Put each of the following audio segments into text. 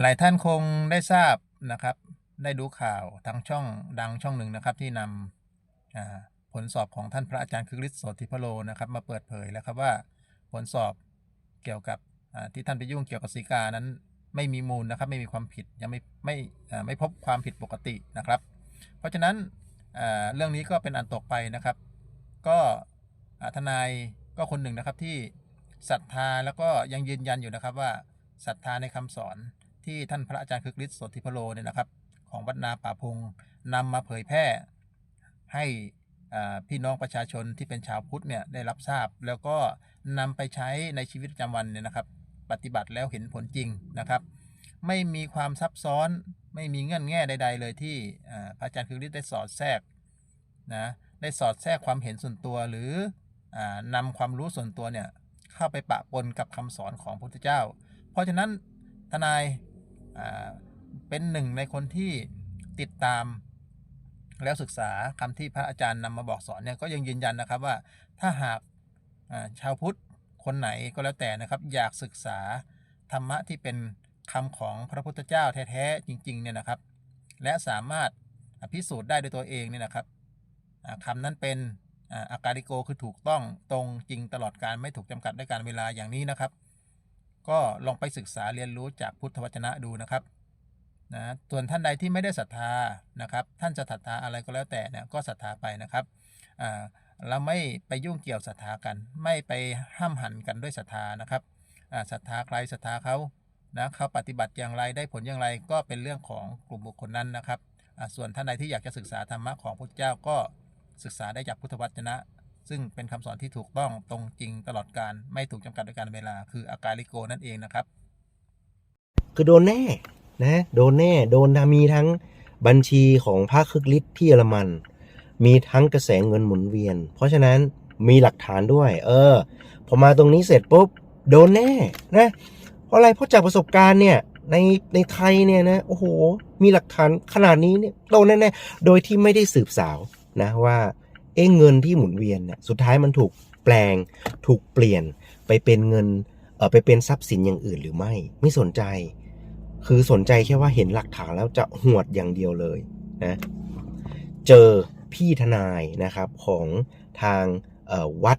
หลายท่านคงได้ทราบนะครับ ได้ดูข่าวทางช่องดังช่องหนึ่งนะครับ ที่นำผลสอบของท่านพระอาจารย์คึกฤทธิ์โสติพโลนะครับ มาเปิดเผยแล้วครับว่าผลสอบเกี่ยวกับที่ท่านไปยุ่งเกี่ยวกับสีกานั้น ไม่มีมูลนะครับ ไม่มีความผิดยังไม่ไม่ไม่พบความผิดปกตินะครับ เพราะฉะนั้นเรื่องนี้ก็เป็นอันตกไปนะครับ ก็ทนายก็คนหนึ่งนะครับที่ศรัทธาแล้วก็ยังยืนยันอยู่นะครับว่าศรัทธาในคำสอน ที่ท่านพระอาจารย์คึกฤทธิ์โสติพโลเนี่ยนะครับ ของวัดนาป่าพงนำมาเผยแพร่ให้พี่น้องประชาชนที่เป็นชาวพุทธเนี่ยได้รับทราบ แล้วก็นำไปใช้ในชีวิตประจำวันเนี่ยนะครับ ปฏิบัติแล้วเห็นผลจริงนะครับ ไม่มีความซับซ้อนไม่มีเงื่อนแง่ใด ๆ เลยที่พระอาจารย์คึกฤทธิ์ได้สอดแทรกนะได้สอดแทรกความเห็นส่วนตัวหรืออานำความรู้ส่วนตัวเนี่ยเข้าไปปะปนกับคำสอนของพระพุทธเจ้า เพราะฉะนั้นทนาย เป็นหนึ่งในคนที่ติดตามแล้วศึกษาคำที่พระอาจารย์นำมาบอกสอนเนี่ยก็ยังยืนยันนะครับว่าถ้าหากาชาวพุทธคนไหนก็แล้วแต่นะครับ อยากศึกษาธรรมะที่เป็นคำของพระพุทธเจ้าแท้ๆจริงๆเนี่ยนะครับ และสามารถพิสูจน์ได้ด้วยตัวเองเนี่ยนะครับอ่าคำนั้นเป็นอาการิโกคือถูกต้องตรงจริงตลอดการไม่ถูกจำกัดด้วยการเวลาอย่างนี้นะครับ ก็ลองไปศึกษาเรียนรู้จากพุทธวจนะดูนะครับนะส่วนท่านใดที่ไม่ได้ศรัทธานะครับ ท่านจะศรัทธาอะไรก็แล้วแต่เนี่ยก็ศรัทธาไปนะครับอ่าเราไม่ไปยุ่งเกี่ยวศรัทธากัน ไม่ไปห้ามหันกันด้วยศรัทธานะครับอ่าศรัทธาใครศรัทธาเขานะเขาปฏิบัติอย่างไรได้ผลอย่างไรก็เป็นเรื่องของกลุ่มบุคคลนั้นนะครับอ่าส่วนท่านใดที่อยากจะศึกษาธรรมะของพระพุทธเจ้าก็ศึกษาได้จากพุทธวจนะ ซึ่งเป็นคำสอนที่ถูกต้องตรงจริงตลอดการไม่ถูกจำกัดด้วยการเวลา คืออาการลิโกนั่นเองนะครับ คือโดนแน่นะโดนแน่โดนมีทั้งบัญชีของภาคคึกฤทธิ์ที่เยอรมัน มีทั้งกระแสเงินหมุนเวียน เพราะฉะนั้นมีหลักฐานด้วย เออ พอมาตรงนี้เสร็จปุ๊บโดนแน่นะเพราะอะไรเพราะจากประสบการณ์เนี่ยในในไทยเนี่ยนะโอ้โห มีหลักฐานขนาดนี้เนี่ยโดนแน่ๆโดยที่ไม่ได้สืบสาวนะว่า เอ้เงินที่หมุนเวียนเนี่ยสุดท้ายมันถูกแปลง ถูกเปลี่ยนไปเป็นเงินเออไปเป็นทรัพย์สินอย่างอื่นหรือไม่ ไม่สนใจ คือสนใจแค่ว่าเห็นหลักฐานแล้วจะหวดอย่างเดียวเลยนะเจอพี่ทนายนะครับของทางวัด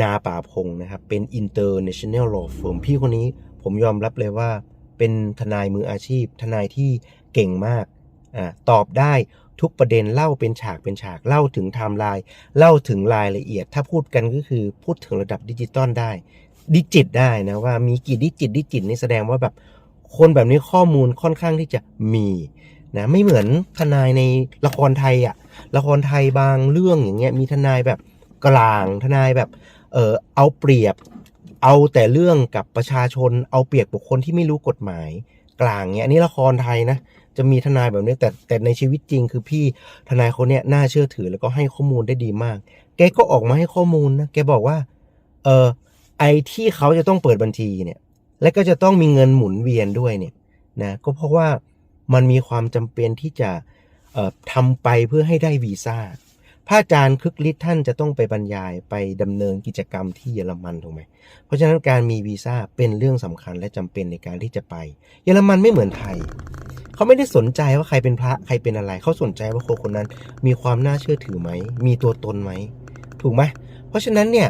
นาป่าพงนะครับ เป็น international law firm พี่คนนี้ผมยอมรับเลยว่า เป็นทนายมืออาชีพ ทนายที่เก่งมากอ่าตอบได้ ทุกประเด็นเล่าเป็นฉากเป็นฉากเล่าถึงไทม์ไลน์เล่าถึงรายละเอียด ถ้าพูดกันก็คือพูดถึงระดับดิจิตอลได้ ดิจิตได้นะว่ามีกี่ดิจิตดิจิตนี่แสดงว่าแบบคนแบบนี้ข้อมูลค่อนข้างที่จะมีนะไม่เหมือนทนายในละครไทยอะละครไทยบางเรื่องอย่างเงี้ยมีทนายแบบกลางทนายแบบเออเอาเปรียบ เอาแต่เรื่องกับประชาชน เอาเปรียบบุคคลที่ไม่รู้กฎหมาย กลางเงี้ยอันนี้ละครไทยนะจะมีทนายแบบนี้แต่แต่ในชีวิตจริง คือพี่ทนายคนเนี้ยน่าเชื่อถือแล้วก็ให้ข้อมูลได้ดีมาก แกก็ออกมาให้ข้อมูลนะแกบอกว่า เออไอที่เขาจะต้องเปิดบัญชีเนี่ย และก็จะต้องมีเงินหมุนเวียนด้วยเนี่ยนะก็เพราะว่ามันมีความจำเป็นที่จะเอ่อทำไปเพื่อให้ได้วีซ่า พระอาจารย์คึกฤทธิ์ท่านจะต้องไปบรรยายไปดำเนินกิจกรรมที่เยอรมันถูกไหม เพราะฉะนั้นการมีวีซ่าเป็นเรื่องสำคัญและจำเป็นในการที่จะไป เยอรมันไม่เหมือนไทย เขาไม่ได้สนใจว่าใครเป็นพระใครเป็นอะไร เขาสนใจว่าคนคนนั้นมีความน่าเชื่อถือไหม มีตัวตนไหม ถูกไหม เพราะฉะนั้นเนี่ย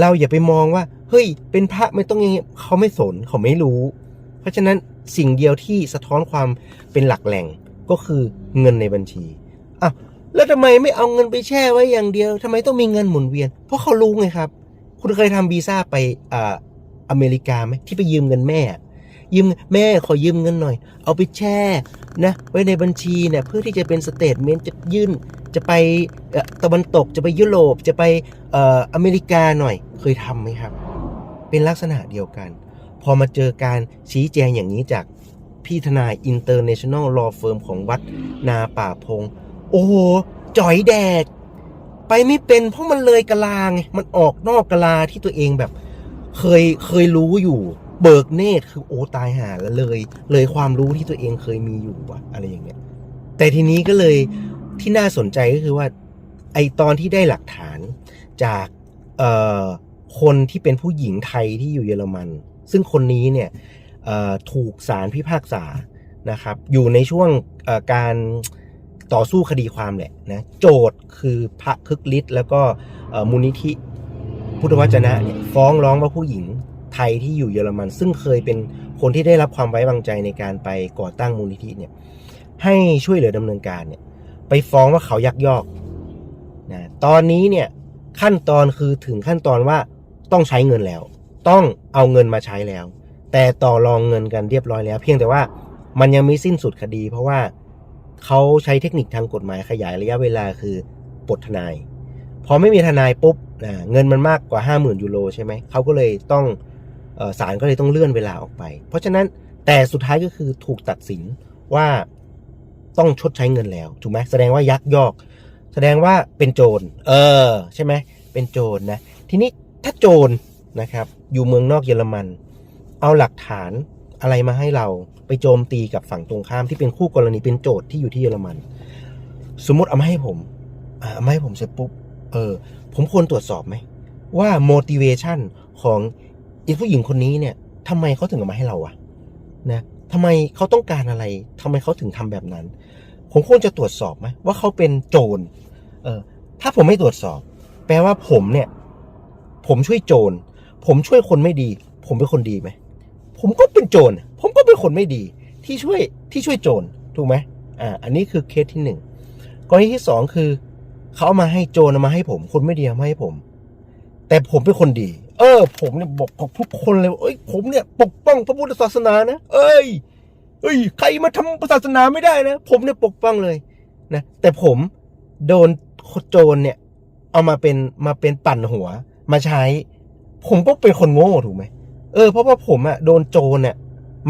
เราอย่าไปมองว่า เฮ้ย เป็นพระไม่ต้องอย่างนี้เขาไม่สนเขาไม่รู้ เพราะฉะนั้นสิ่งเดียวที่สะท้อนความเป็นหลักแหล่งก็คือเงินในบัญชีอ้าว แล้วทำไมไม่เอาเงินไปแช่ไว้อย่างเดียวทำไมต้องมีเงินหมุนเวียน เพราะเขารู้ไงครับ คุณเคยทำวีซ่าไปอ่าอเมริกาไหมที่ไปยืมเงินแม่ ยืมแม่ขอยืมเงินหน่อย เอาไปแช่นะไว้ในบัญชีเนี่ยเพื่อที่จะเป็นสเตทเมนต์จะยื่นจะไปตะวันตกจะไปยุโรปจะไปเอ่ออเมริกาหน่อยเคยทำไหมครับ เป็นลักษณะเดียวกัน พอมาเจอการชี้แจงอย่างนี้จากพี่ทนาย International Law Firm ของวัดนาป่าพง โอ้โห จ่อยแดดไปไม่เป็นเพราะมันเลยกะลาไงมันออกนอกกะลาที่ตัวเองแบบ เคยเคยรู้อยู่ เบิกเนตรคือโอตายหาแล้วเลย เลยความรู้ที่ตัวเองเคยมีอยู่วะอะไรอย่างเงี้ย แต่ทีนี้ก็เลยที่น่าสนใจก็คือว่า ไอตอนที่ได้หลักฐานจากเอ่อคนที่เป็นผู้หญิงไทยที่อยู่เยอรมัน ซึ่งคนนี้เนี่ยถูกศาลพิพากษานะครับ อยู่ในช่วงการ ต่อสู้คดีความแหละนะโจทย์คือพระคึกฤทธิ์แล้วก็มูลนิธิพุทธวจนะเนี่ยฟ้องร้องว่าผู้หญิงไทยที่อยู่เยอรมัน ซึ่งเคยเป็นคนที่ได้รับความไว้วางใจในการไปก่อตั้งมูลนิธิเนี่ยให้ช่วยเหลือดำเนินการเนี่ยไปฟ้องว่าเขายักยอกนะตอนนี้เนี่ยขั้นตอนคือถึงขั้นตอนว่าต้องใช้เงินแล้ว ต้องเอาเงินมาใช้แล้ว แต่ต่อรองเงินกันเรียบร้อยแล้ว เพียงแต่ว่ามันยังไม่สิ้นสุดคดี เพราะว่า เขาใช้เทคนิคทางกฎหมายขยายระยะเวลาคือปลดทนาย พอไม่มีทนายปุ๊บเงินมันมากกว่า 5 0,000 ยูโรใช่ไหมเขาก็เลยต้องศาลก็เลยต้องเลื่อนเวลาออกไป เพราะฉะนั้นแต่สุดท้ายก็คือถูกตัดสินว่าต้องชดใช้เงินแล้วถูกไหมแสดงว่ายักยอก แสดงว่าเป็นโจรเออใช่ไหมเป็นโจรนะทีนี้ถ้าโจรนะครับ อยู่เมืองนอกเยอรมัน เอาหลักฐานอะไรมาให้เรา ไปโจมตีกับฝั่งตรงข้ามที่เป็นคู่กรณีเป็นโจทย์ที่อยู่ที่เยอรมัน สมมติเอามาให้ผมเอามาให้ผมเสร็จปุ๊บเออ ผมควรตรวจสอบไหมว่า motivation ของอีผู้หญิงคนนี้เนี่ยทำไมเขาถึงเอามาให้เราอะนะทำไมเขาต้องการอะไรทำไมเขาถึงทำแบบนั้น ผมควรจะตรวจสอบไหมว่าเขาเป็นโจรเออถ้าผมไม่ตรวจสอบ แปลว่าผมเนี่ย ผมช่วยโจรผมช่วยคนไม่ดี ผมเป็นคนดีไหม ผมก็เป็นโจร ผมก็เป็นคนไม่ดีที่ช่วยที่ช่วยโจรถูกไหมอ่า อันนี้คือเคสที่หนึ่งกรณีที่สองคือเขาเอามาให้โจรเอามาให้ผม คนไม่ดีเอามาให้ผม แต่ผมเป็นคนดี เออ ผมเนี่ยบอกกับทุกคนเลยเอ้ยผมเนี่ย ปกป้องพระพุทธศาสนานะเอ้ยเอ้ย ใครมาทำศาสนาไม่ได้นะ ผมเนี่ยปกป้องเลยนะแต่ผมโดนโจรเนี่ย เอามาเป็นมาเป็นปั่นหัว มาใช้ ผมก็เป็นคนโง่ถูกไหม เออเพราะว่าผมอะโดนโจรเนี่ย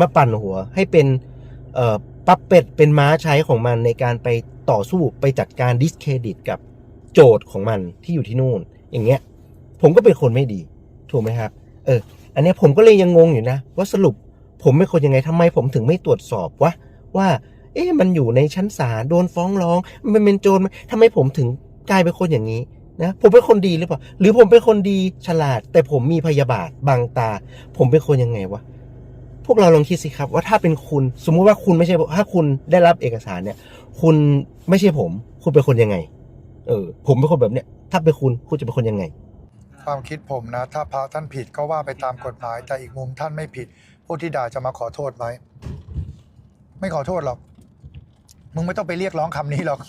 มาปั่นหัว ให้เป็นเอ่อปัปเป็ดเป็นม้าใช้ของมันในการไปต่อสู้ไปจัดการดิสเครดิตกับโจทย์ของมันที่อยู่ที่นู่น อย่างเงี้ย ผมก็เป็นคนไม่ดี ถูกไหมครับ เออ อันนี้ผมก็เลยยังงงอยู่นะ ว่าสรุปผมเป็นคนยังไงทำไมผมถึงไม่ตรวจสอบวะว่า เอ๊ะมันอยู่ในชั้นศาลโดนฟ้องร้อง มันเป็นโจรไหมทำไมผมถึงกลายเป็นคนอย่างนี้ นะผมเป็นคนดีหรือเปล่า หรือผมเป็นคนดีฉลาด แต่ผมมีพยาบาทบังตา ผมเป็นคนยังไงวะพวกเราลองคิดสิครับ ว่าถ้าเป็นคุณ สมมุติว่าคุณไม่ใช่ถ้าคุณได้รับเอกสารเนี่ย คุณไม่ใช่ผม คุณเป็นคนยังไง เออ ผมเป็นคนแบบเนี้ยถ้าเป็นคุณคุณจะเป็นคนยังไง ความคิดผมนะ ถ้าพระท่านผิดก็ว่าไปตามกฎหมาย แต่อีกมุมท่านไม่ผิด ผู้ที่ด่าจะมาขอโทษไหมไม่ขอโทษหรอกมึงไม่ต้องไปเรียกร้องคำนี้หรอก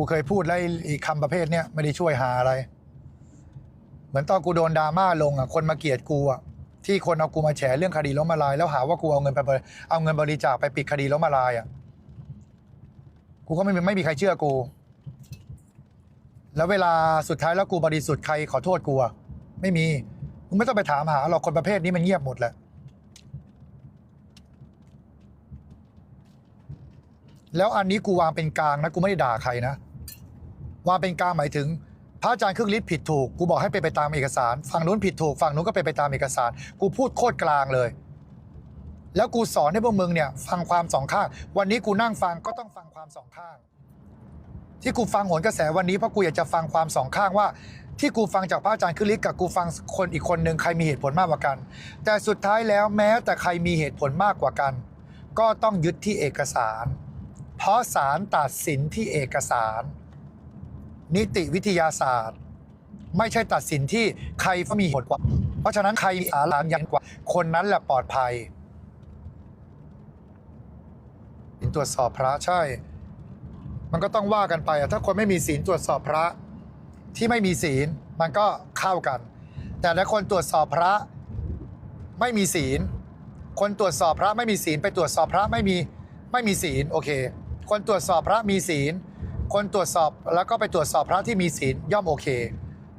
กูเคยพูดแล้วอีกคำประเภทเนี้ยไม่ได้ช่วยหาอะไร เหมือนตอนกูโดนดราม่าลงอะคนมาเกลียดกูอะที่คนเอากูมาแฉเรื่องคดีล้มละลาย แล้วหาว่ากูเอาเงินไปบริเอาเงินบริจาคไปปิดคดีล้มละลายอะกูก็ไม่ไม่มีใครเชื่อกู แล้วเวลาสุดท้ายแล้วกูบริสุทธิ์ใครขอโทษกูอะไม่มีมึงไม่ต้องไปถามหาหรอกคนประเภทนี้มันเงียบหมดแหละแล้วอันนี้กูวางเป็นกลางนะกูไม่ได้ด่าใครนะ วางเป็นกลางหมายถึง พระอาจารย์ครึ่งฤทธิ์ผิดถูกกูบอกให้ไปนไปตามเอกสารฝั่งนู้นผิดถูกฝั่งนู้นก็ไปนไปตามเอกสาร กูพูดโคตรกลางเลย แล้วกูสอนให้พวกมึงเนี่ย ฟังความสองข้าง วันนี้กูนั่งฟังก็ต้องฟังความสองข้าง ที่กูฟังโหนกระแสวันนี้เพราะกูอยากจะฟังความสองข้างว่าที่กูฟังจากพระอาจารย์คือฤทธิ์กับกูฟังคนอีกคนหนึ่งใครมีเหตุผลมากกว่ากัน แต่สุดท้ายแล้วแม้แต่ใครมีเหตุผลมากกว่ากัน ก็ต้องยึดที่เอกสาร เพราะศาลตัดสินที่เอกสาร นิติวิทยาศาสตร์ ไม่ใช่ตัดสินที่ใครมีเหตุกว่า เพราะฉะนั้นใครมีสาระยันกว่า คนนั้นแหละปลอดภัยตรวจสอบพระใช่ มันก็ต้องว่ากันไปอะถ้าคนไม่มีศีลตรวจสอบพระที่ไม่มีศีลมันก็เข้ากัน แต่ถ้าคนตรวจสอบพระไม่มีศีล คนตรวจสอบพระไม่มีศีล ไปตรวจสอบพระไม่มีไม่มีศีลโอเค คนตรวจสอบพระมีศีล คนตรวจสอบแล้วก็ไปตรวจสอบพระที่มีศีลย่อมโอเค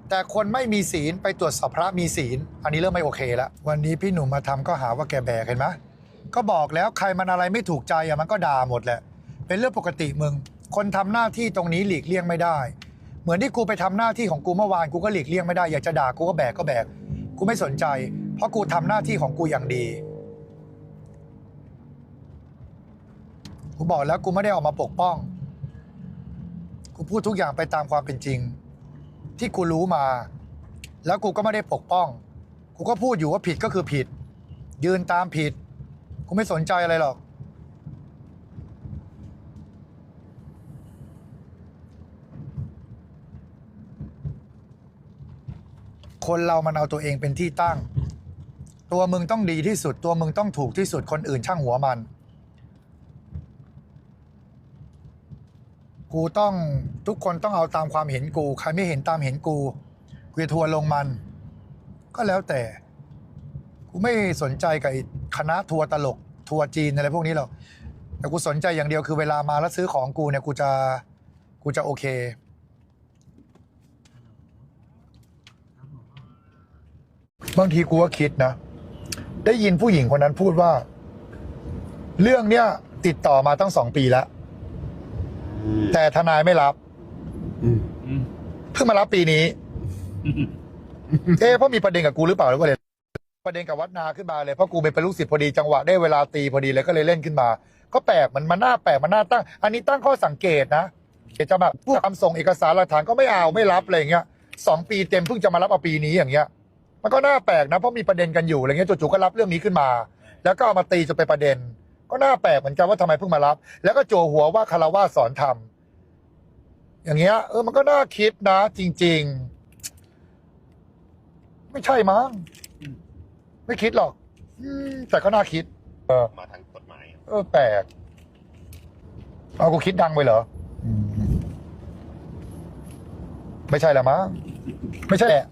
แต่คนไม่มีศีลไปตรวจสอบพระมีศีล อันนี้เริ่มไม่โอเคแล้ววันนี้พี่หนุ่มมาทำก็หาว่าแกแบกเห็นไหมก็บอกแล้วใครมันอะไรไม่ถูกใจอะมันก็ด่าหมดแหละ เป็นเรื่องปกติมึง คนทำหน้าที่ตรงนี้หลีกเลี่ยงไม่ได้ เหมือนที่กูไปทำหน้าที่ของกูเมื่อวานกูก็หลีกเลี่ยงไม่ได้อยากจะด่ากูก็แบกก็แบกกูไม่สนใจ เพราะกูทำหน้าที่ของกูอย่างดีกูบอกแล้วกูไม่ได้ออกมาปกป้อง กูพูดทุกอย่างไปตามความเป็นจริง ที่กูรู้มา แล้วกูก็ไม่ได้ปกป้อง กูก็พูดอยู่ว่าผิดก็คือผิด ยืนตามผิด กูไม่สนใจอะไรหรอก คนเรามันเอาตัวเองเป็นที่ตั้ง ตัวมึงต้องดีที่สุด ตัวมึงต้องถูกที่สุดคนอื่นช่างหัวมัน กูต้องทุกคนต้องเอาตามความเห็นกู ใครไม่เห็นตามเห็นกูกูจะทัวร์ลงมัน ก็แล้วแต่ กูไม่สนใจกับคณะทัวร์ตลก ทัวร์จีนอะไรพวกนี้หรอกแต่กูสนใจอย่างเดียวคือเวลามาแล้วซื้อของกูเนี่ยกูจะกูจะโอเคบางทีกูก็คิดนะ ได้ยินผู้หญิงคนนั้นพูดว่า เรื่องเนี้ยติดต่อมาตั้งสองปีแล้ว แต่ทนายไม่รับเพิ่งมารับปีนี้เอ๊ะเพราะมีประเด็นกับกูหรือเปล่าหรือว่าอะไรประเด็นกับวัดนาขึ้นมาเลยเพราะกูเป็นลูกศิษย์พอดีจังหวะได้เวลาตีพอดีเลยก็เลยเล่นขึ้นมา ก็แปลกมันมันน่าแปลกมันน่าตั้ง อันนี้ตั้งข้อสังเกตนะเดี๋ยวจะแบบผู้ทำส่งเอกสารหลักฐานก็ไม่เอาไม่รับอะไรอย่างเงี้ยสองปีเต็มเพิ่งจะมารับเอาปีนี้อย่างเงี้ย มันก็น่าแปลกนะเพราะมีประเด็นกันอยู่อะไรเงี้ยจู่ๆก็รับเรื่องนี้ขึ้นมา แล้วก็เอามาตีจนเป็นประเด็น ก็น่าแปลกเหมือนกันว่าทำไมเพิ่งมารับ แล้วก็โจวหัวว่าคารวาสสอนทำอย่างเงี้ยเออมันก็น่าคิดนะ จริง ๆ ไม่ใช่มั้งไม่คิดหรอก อืมแต่ก็น่าคิดมาทางกฎหมายเออแปลกเอากูคิดดังไปเหรออืมไม่ใช่ละมั้งไม่ใช่แหละ